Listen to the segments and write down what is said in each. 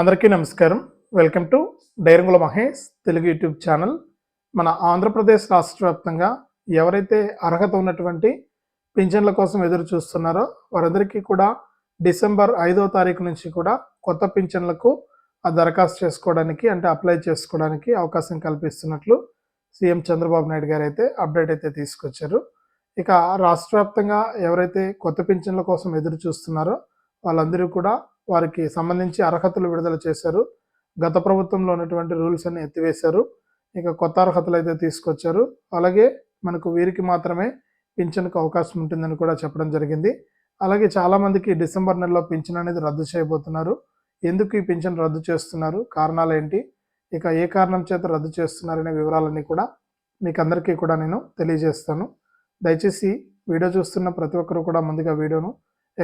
అందరికీ నమస్కారం. Welcome to డైరంగుల Mahesh Telugu YouTube channel. మన ఆంధ్రప్రదేశ్ రాష్ట్ర వ్యాప్తంగా ఎవరైతే అర్హత ఉన్నటువంటి పింఛన్ల కోసం ఎదురు చూస్తున్నారో వారందరికీ కూడా డిసెంబర్ ఐదో తారీఖు నుంచి కూడా కొత్త పింఛన్లకు ఆ దరఖాస్తు చేసుకోవడానికి అంటే అప్లై చేసుకోవడానికి అవకాశం కల్పిస్తున్నట్లు సీఎం చంద్రబాబు నాయుడు గారు అయితే అప్డేట్ అయితే తీసుకొచ్చారు. ఇక రాష్ట్ర వ్యాప్తంగా ఎవరైతే కొత్త పింఛన్ల కోసం ఎదురు చూస్తున్నారో వాళ్ళందరూ కూడా వారికి సంబంధించి అర్హతలు విడుదల చేశారు. గత ప్రభుత్వంలో ఉన్నటువంటి రూల్స్ అన్ని ఎత్తివేశారు. ఇక కొత్త అర్హతలు అయితే తీసుకొచ్చారు. అలాగే మనకు వీరికి మాత్రమే పింఛన్కు అవకాశం ఉంటుందని కూడా చెప్పడం జరిగింది. అలాగే చాలామందికి డిసెంబర్ నెలలో పింఛన్ అనేది రద్దు చేయబోతున్నారు. ఎందుకు ఈ పింఛన్ రద్దు చేస్తున్నారు? కారణాలు ఏంటి? ఇక ఏ కారణం చేత రద్దు చేస్తున్నారనే వివరాలన్నీ కూడా మీకు అందరికీ కూడా నేను తెలియజేస్తాను. దయచేసి వీడియో చూస్తున్న ప్రతి ఒక్కరు కూడా ముందుగా వీడియోను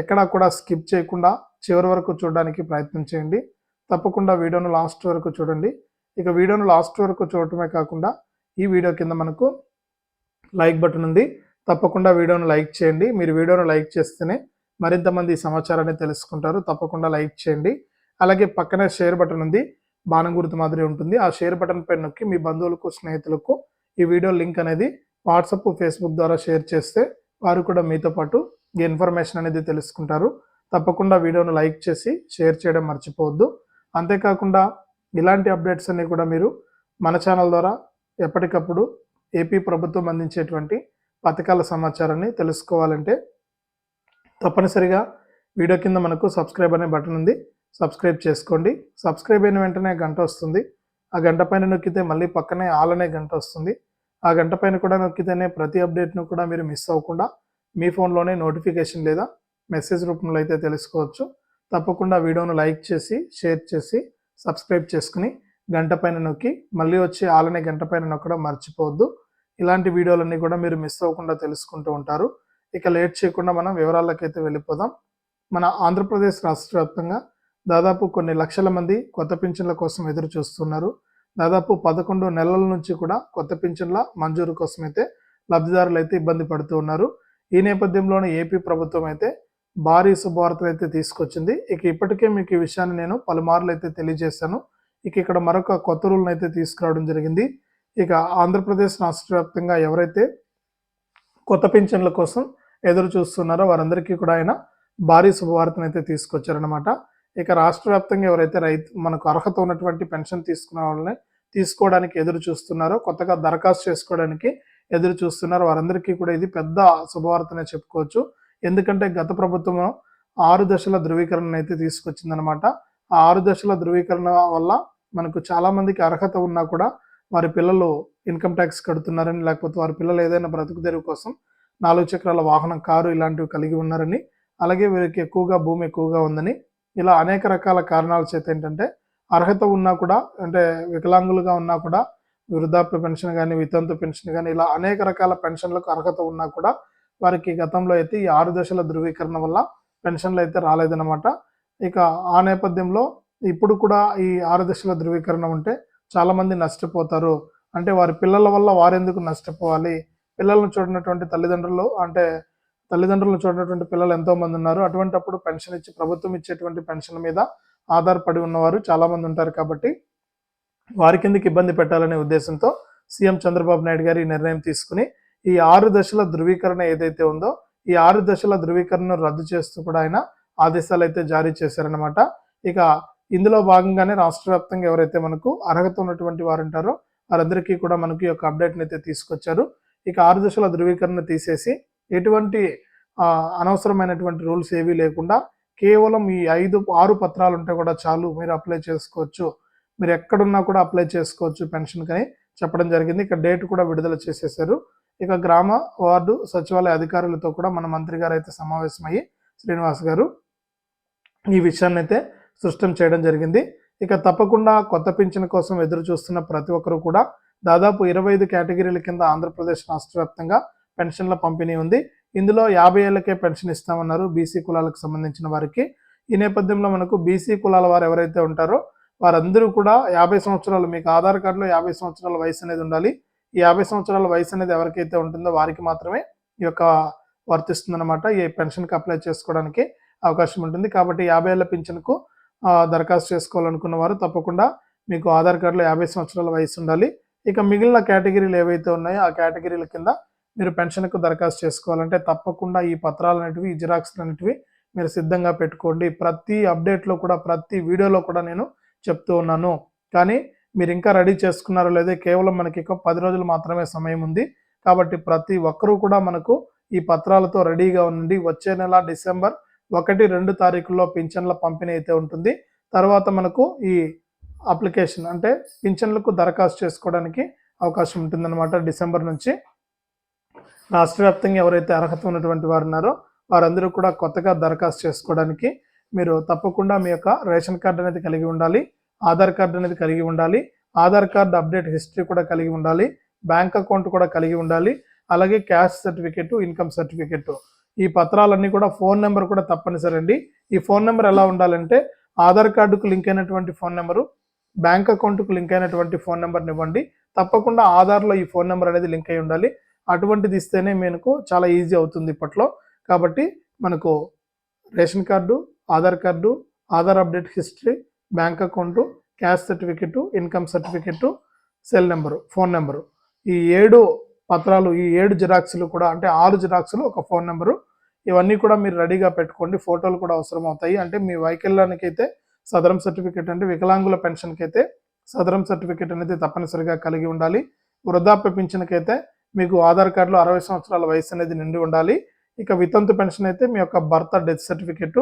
ఎక్కడా కూడా స్కిప్ చేయకుండా చివరి వరకు చూడడానికి ప్రయత్నం చేయండి. తప్పకుండా వీడియోను లాస్ట్ వరకు చూడండి. ఇక వీడియోను లాస్ట్ వరకు చూడటమే కాకుండా ఈ వీడియో కింద మనకు లైక్ బటన్ ఉంది. తప్పకుండా వీడియోను లైక్ చేయండి. మీరు వీడియోను లైక్ చేస్తేనే మరింత మంది సమాచారాన్ని తెలుసుకుంటారు. తప్పకుండా లైక్ చేయండి. అలాగే పక్కనే షేర్ బటన్ ఉంది. బాణం గుర్తు మాదిరి ఉంటుంది. ఆ షేర్ బటన్ పై నొక్కి మీ బంధువులకు స్నేహితులకు ఈ వీడియో లింక్ అనేది వాట్సప్ ఫేస్బుక్ ద్వారా షేర్ చేస్తే వారు కూడా మీతో పాటు ఇన్ఫర్మేషన్ అనేది తెలుసుకుంటారు. తప్పకుండా వీడియోను లైక్ చేసి షేర్ చేయడం మర్చిపోవద్దు. అంతేకాకుండా ఇలాంటి అప్డేట్స్ అన్ని కూడా మీరు మన ఛానల్ ద్వారా ఎప్పటికప్పుడు ఏపీ ప్రభుత్వం అందించేటువంటి పథకాల సమాచారాన్ని తెలుసుకోవాలంటే తప్పనిసరిగా వీడియో కింద మనకు సబ్స్క్రైబ్ అనే బటన్ ఉంది. సబ్స్క్రైబ్ చేసుకోండి. సబ్స్క్రైబ్ అయిన వెంటనే గంట వస్తుంది. ఆ గంట పైన నొక్కితే మళ్ళీ పక్కనే ఆల్ అనే గంట వస్తుంది. ఆ గంట పైన కూడా నొక్కితేనే ప్రతి అప్డేట్ను కూడా మీరు మిస్ అవ్వకుండా మీ ఫోన్లోనే నోటిఫికేషన్ లేదా మెసేజ్ రూపంలో అయితే తెలుసుకోవచ్చు. తప్పకుండా వీడియోను లైక్ చేసి షేర్ చేసి సబ్స్క్రైబ్ చేసుకుని గంట పైన నొక్కి మళ్ళీ వచ్చి ఆలనే గంట పైన నొక్కడం మర్చిపోవద్దు. ఇలాంటి వీడియోలన్నీ కూడా మీరు మిస్ అవ్వకుండా తెలుసుకుంటూ ఉంటారు. ఇక లేట్ చేయకుండా మనం వివరాలకైతే వెళ్ళిపోదాం. మన ఆంధ్రప్రదేశ్ రాష్ట్ర వ్యాప్తంగా దాదాపు కొన్ని లక్షల మంది కొత్త పింఛన్ల కోసం ఎదురు చూస్తున్నారు. దాదాపు పదకొండు నెలల నుంచి కూడా కొత్త పింఛన్ల మంజూరు కోసం అయితే లబ్ధిదారులు అయితే ఇబ్బంది పడుతూ ఉన్నారు. ఈ నేపథ్యంలోనే ఏపీ ప్రభుత్వం అయితే భారీ శుభవార్తలు అయితే తీసుకొచ్చింది. ఇక ఇప్పటికే మీకు ఈ విషయాన్ని నేను పలుమార్లు అయితే తెలియజేశాను. ఇక ఇక్కడ మరొక కొత్త రూల్ని అయితే తీసుకురావడం జరిగింది. ఇక ఆంధ్రప్రదేశ్ రాష్ట్ర వ్యాప్తంగా ఎవరైతే కొత్త పింఛన్ల కోసం ఎదురు చూస్తున్నారో వారందరికీ కూడా ఆయన భారీ శుభవార్తను అయితే తీసుకొచ్చారనమాట ఇక రాష్ట్ర వ్యాప్తంగా ఎవరైతే రైతు మనకు అర్హత ఉన్నటువంటి పెన్షన్ తీసుకున్న వాళ్ళని తీసుకోవడానికి ఎదురు చూస్తున్నారో కొత్తగా దరఖాస్తు చేసుకోవడానికి ఎదురు చూస్తున్నారు. వారందరికీ కూడా ఇది పెద్ద శుభవార్తనే చెప్పుకోవచ్చు. ఎందుకంటే గత ప్రభుత్వం ఆరు దశల ధృవీకరణ అయితే తీసుకొచ్చిందనమాట ఆ ఆరు దశల ధృవీకరణ వల్ల మనకు చాలా మందికి అర్హత ఉన్నా కూడా వారి పిల్లలు ఇన్కమ్ ట్యాక్స్ కడుతున్నారని లేకపోతే వారి పిల్లలు ఏదైనా బ్రతుకు తెరువు కోసం నాలుగు చక్రాల వాహనం కారు ఇలాంటివి కలిగి ఉన్నారని అలాగే వీరికి ఎక్కువగా భూమి ఎక్కువగా ఉందని ఇలా అనేక రకాల కారణాల చేత ఏంటంటే అర్హత ఉన్నా కూడా అంటే వికలాంగులుగా ఉన్నా కూడా వృద్ధాప్య పెన్షన్ కానీ వితంతు పెన్షన్ కానీ ఇలా అనేక రకాల పెన్షన్లకు అర్హత ఉన్నా కూడా వారికి గతంలో అయితే ఈ ఆరు దశల ధృవీకరణ వల్ల పెన్షన్లు అయితే రాలేదన్నమాట. ఇక ఆ నేపథ్యంలో ఇప్పుడు కూడా ఈ ఆరు దశల ధృవీకరణ ఉంటే చాలామంది నష్టపోతారు. అంటే వారి పిల్లల వల్ల వారెందుకు నష్టపోవాలి? పిల్లలను చూడనటువంటి తల్లిదండ్రులు అంటే తల్లిదండ్రులను చూడనటువంటి పిల్లలు ఎంతోమంది ఉన్నారు. అటువంటి అప్పుడు పెన్షన్ ఇచ్చి ప్రభుత్వం ఇచ్చేటువంటి పెన్షన్ మీద ఆధారపడి ఉన్నవారు చాలామంది ఉంటారు కాబట్టి వారి కిందకి ఇబ్బంది పెట్టాలనే ఉద్దేశంతో సీఎం చంద్రబాబు నాయుడు గారు ఈ నిర్ణయం తీసుకుని ఈ ఆరు దశల ధృవీకరణ ఏదైతే ఉందో ఈ ఆరు దశల ధృవీకరణను రద్దు చేస్తూ కూడా ఆయన ఆదేశాలు అయితే జారీ చేశారనమాట ఇక ఇందులో భాగంగానే రాష్ట్ర వ్యాప్తంగా ఎవరైతే మనకు అర్హత ఉన్నటువంటి వారు ఉంటారో వారందరికీ కూడా మనకి యొక్క అప్డేట్ని అయితే తీసుకొచ్చారు. ఇక ఆరు దశల ధృవీకరణ తీసేసి ఎటువంటి అనవసరమైనటువంటి రూల్స్ ఏవీ లేకుండా కేవలం ఈ ఐదు ఆరు పత్రాలు ఉంటే కూడా చాలు మీరు అప్లై చేసుకోవచ్చు. మీరు ఎక్కడున్నా కూడా అప్లై చేసుకోవచ్చు పెన్షన్ కని. చెప్పడం జరిగింది. ఇక్కడ డేట్ కూడా విడుదల చేసేసారు ఇక గ్రామ వార్డు సచివాలయ అధికారులతో కూడా మన మంత్రి గారు అయితే సమావేశమయ్యి శ్రీనివాస్ గారు ఈ విషయాన్ని అయితే స్పష్టం చేయడం జరిగింది. ఇక తప్పకుండా కొత్త పింఛన్ కోసం ఎదురు చూస్తున్న ప్రతి ఒక్కరు కూడా దాదాపు ఇరవై ఐదు కేటగిరీల కింద ఆంధ్రప్రదేశ్ రాష్ట్ర వ్యాప్తంగా పెన్షన్ల పంపిణీ ఉంది. ఇందులో యాభై ఏళ్ళకే పెన్షన్ ఇస్తామన్నారు బీసీ కులాలకు సంబంధించిన వారికి. ఈ నేపథ్యంలో మనకు బీసీ కులాల వారు ఎవరైతే ఉంటారో వారందరూ కూడా యాభై సంవత్సరాలు మీకు ఆధార్ కార్డులో యాభై సంవత్సరాల వయసు అనేది ఉండాలి. ఈ యాభై సంవత్సరాల వయసు అనేది ఎవరికైతే ఉంటుందో వారికి మాత్రమే ఈ యొక్క వర్తిస్తుందన్నమాట. ఈ పెన్షన్కి అప్లై చేసుకోవడానికి అవకాశం ఉంటుంది. కాబట్టి యాభై ఏళ్ళ పింఛన్కు దరఖాస్తు చేసుకోవాలనుకున్న వారు తప్పకుండా మీకు ఆధార్ కార్డులో యాభై సంవత్సరాల వయసు ఉండాలి. ఇక మిగిలిన కేటగిరీలు ఏవైతే ఉన్నాయో ఆ కేటగిరీల కింద మీరు పెన్షన్కు దరఖాస్తు చేసుకోవాలంటే తప్పకుండా ఈ పత్రాలు అనేటివి ఈ జిరాక్స్లు అనేటివి మీరు సిద్ధంగా పెట్టుకోండి. ప్రతి అప్డేట్లో కూడా ప్రతి వీడియోలో కూడా నేను చెప్తూ ఉన్నాను. కానీ మీరు ఇంకా రెడీ చేసుకున్నారో లేదో కేవలం మనకి ఇక పది రోజులు మాత్రమే సమయం ఉంది. కాబట్టి ప్రతి ఒక్కరూ కూడా మనకు ఈ పత్రాలతో రెడీగా ఉండి వచ్చే నెల డిసెంబర్ ఒకటి రెండు తారీఖుల్లో పింఛన్ల పంపిణీ అయితే ఉంటుంది. తర్వాత మనకు ఈ అప్లికేషన్ అంటే పింఛన్లకు దరఖాస్తు చేసుకోవడానికి అవకాశం ఉంటుందన్నమాట డిసెంబర్ నుంచి. రాష్ట్ర వ్యాప్తంగా ఎవరైతే అర్హత ఉన్నటువంటి వారు ఉన్నారో వారందరూ కూడా కొత్తగా దరఖాస్తు చేసుకోవడానికి మీరు తప్పకుండా మీ యొక్క రేషన్ కార్డు అనేది కలిగి ఉండాలి ఆధార్ కార్డు అనేది కలిగి ఉండాలి ఆధార్ కార్డు అప్డేట్ హిస్టరీ కూడా కలిగి ఉండాలి బ్యాంక్ అకౌంట్ కూడా కలిగి ఉండాలి అలాగే క్యాష్ సర్టిఫికెట్ ఇన్కమ్ సర్టిఫికెట్. ఈ పత్రాలన్నీ కూడా ఫోన్ నెంబర్ కూడా తప్పనిసరి అండి. ఈ ఫోన్ నెంబర్ ఎలా ఉండాలంటే ఆధార్ కార్డుకు లింక్ అయినటువంటి ఫోన్ నెంబరు బ్యాంక్ అకౌంట్కు లింక్ అయినటువంటి ఫోన్ నెంబర్ని ఇవ్వండి. తప్పకుండా ఆధార్లో ఈ ఫోన్ నెంబర్ అనేది లింక్ అయి ఉండాలి. అటువంటిది ఇస్తేనే మీకు చాలా ఈజీ అవుతుంది ఇప్పట్లో. కాబట్టి మనకు ration card Aadhaar card Aadhaar update history bank account caste certificate income certificate cell number phone number. ఈ ఏడు పత్రాలు ఈ ఏడు జిరాక్స్లు కూడా అంటే ఆరు జిరాక్స్లు ఒక ఫోన్ నెంబరు. ఇవన్నీ కూడా మీరు రెడీగా పెట్టుకోండి. ఫోటోలు కూడా అవసరం అవుతాయి అంటే మీ వైకల్యానికి అయితే సదరం సర్టిఫికెట్ అంటే వికలాంగుల పెన్షన్కి అయితే సదరం సర్టిఫికెట్ అనేది తప్పనిసరిగా కలిగి ఉండాలి. వృద్ధాప్య పింఛన్కైతే మీకు ఆధార్ కార్డులో అరవై సంవత్సరాల వయసు అనేది నిండి ఉండాలి. ఇక వితంతు పెన్షన్ అయితే మీ యొక్క భర్త death certificate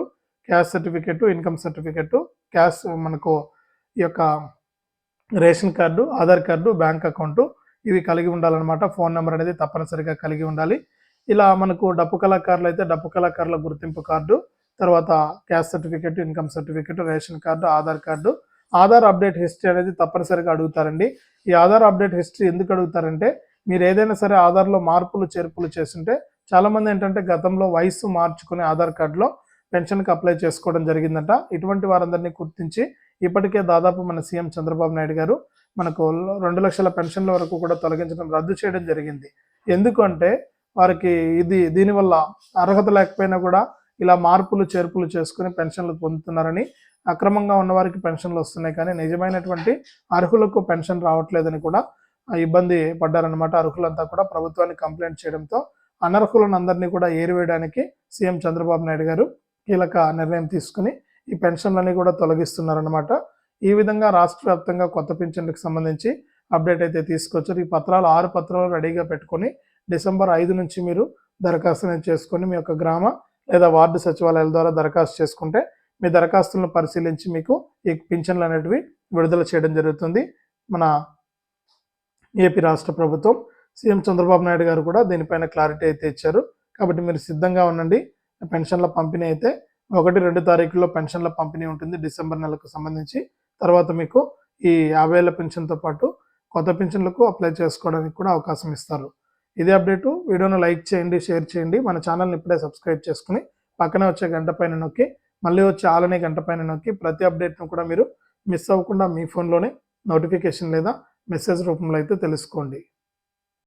caste certificate income certificate caste మనకు ఈ యొక్క ration card Aadhaar card bank account ఇవి కలిగి ఉండాలన్నమాట. ఫోన్ నెంబర్ అనేది తప్పనిసరిగా కలిగి ఉండాలి. ఇలా మనకు డప్పు కళాకారులు అయితే డప్పు కళాకారుల గుర్తింపు కార్డు తర్వాత caste certificate income certificate ration card Aadhaar card. Aadhaar update history అనేది తప్పనిసరిగా అడుగుతారండి. ఈ ఆధార్ అప్డేట్ హిస్టరీ ఎందుకు అడుగుతారంటే మీరు ఏదైనా సరే ఆధార్లో మార్పులు చేర్పులు చేస్తుంటే చాలామంది ఏంటంటే గతంలో వయసు మార్చుకునే ఆధార్ కార్డులో పెన్షన్కి అప్లై చేసుకోవడం జరిగిందట. ఇటువంటి వారందరినీ గుర్తించి ఇప్పటికే దాదాపు మన సీఎం చంద్రబాబు నాయుడు గారు మనకు రెండు లక్షల పెన్షన్ల వరకు కూడా తొలగించడం రద్దు చేయడం జరిగింది. ఎందుకంటే వారికి ఇది దీనివల్ల అర్హత లేకపోయినా కూడా ఇలా మార్పులు చేర్పులు చేసుకుని పెన్షన్లు పొందుతున్నారని అక్రమంగా ఉన్నవారికి పెన్షన్లు వస్తున్నాయి కానీ నిజమైనటువంటి అర్హులకు పెన్షన్ రావట్లేదని కూడా ఇబ్బంది పడ్డారనమాట అర్హులంతా కూడా ప్రభుత్వానికి కంప్లైంట్ చేయడంతో అనర్హులను అందరినీ కూడా ఏరివేయడానికి సీఎం చంద్రబాబు నాయుడు గారు కీలక నిర్ణయం తీసుకుని ఈ పెన్షన్లన్నీ కూడా తొలగిస్తున్నారనమాట ఈ విధంగా రాష్ట్ర వ్యాప్తంగా కొత్త పింఛన్లకు సంబంధించి అప్డేట్ అయితే తీసుకొచ్చారు. ఈ పత్రాలు ఆరు పత్రాలు రెడీగా పెట్టుకొని డిసెంబర్ ఐదు నుంచి మీరు దరఖాస్తు చేసుకొని మీ యొక్క గ్రామ లేదా వార్డు సచివాలయాల ద్వారా దరఖాస్తు చేసుకుంటే మీ దరఖాస్తులను పరిశీలించి మీకు ఈ పింఛన్లు అనేటివి విడుదల చేయడం జరుగుతుంది. మన ఏపీ రాష్ట్ర ప్రభుత్వం సీఎం చంద్రబాబు నాయుడు గారు కూడా దీనిపైన క్లారిటీ అయితే ఇచ్చారు. కాబట్టి మీరు సిద్ధంగా ఉండండి. పెన్షన్ల పంపిణీ అయితే ఒకటి రెండు తారీఖుల్లో పెన్షన్ల పంపిణీ ఉంటుంది డిసెంబర్ నెలకు సంబంధించి. తర్వాత మీకు ఈ యాభై ఏళ్ళ పెన్షన్తో పాటు కొత్త పెన్షన్లకు అప్లై చేసుకోవడానికి కూడా అవకాశం ఇస్తారు. ఇదే అప్డేటు. వీడియోను లైక్ చేయండి షేర్ చేయండి. మన ఛానల్ని ఇప్పుడే సబ్స్క్రైబ్ చేసుకుని పక్కనే వచ్చే గంట పైన నొక్కి మళ్ళీ వచ్చే ఆలనే గంట పైన నొక్కి ప్రతి అప్డేట్ను కూడా మీరు మిస్ అవ్వకుండా మీ ఫోన్లోనే నోటిఫికేషన్ లేదా మెసేజ్ రూపంలో అయితే తెలుసుకోండి.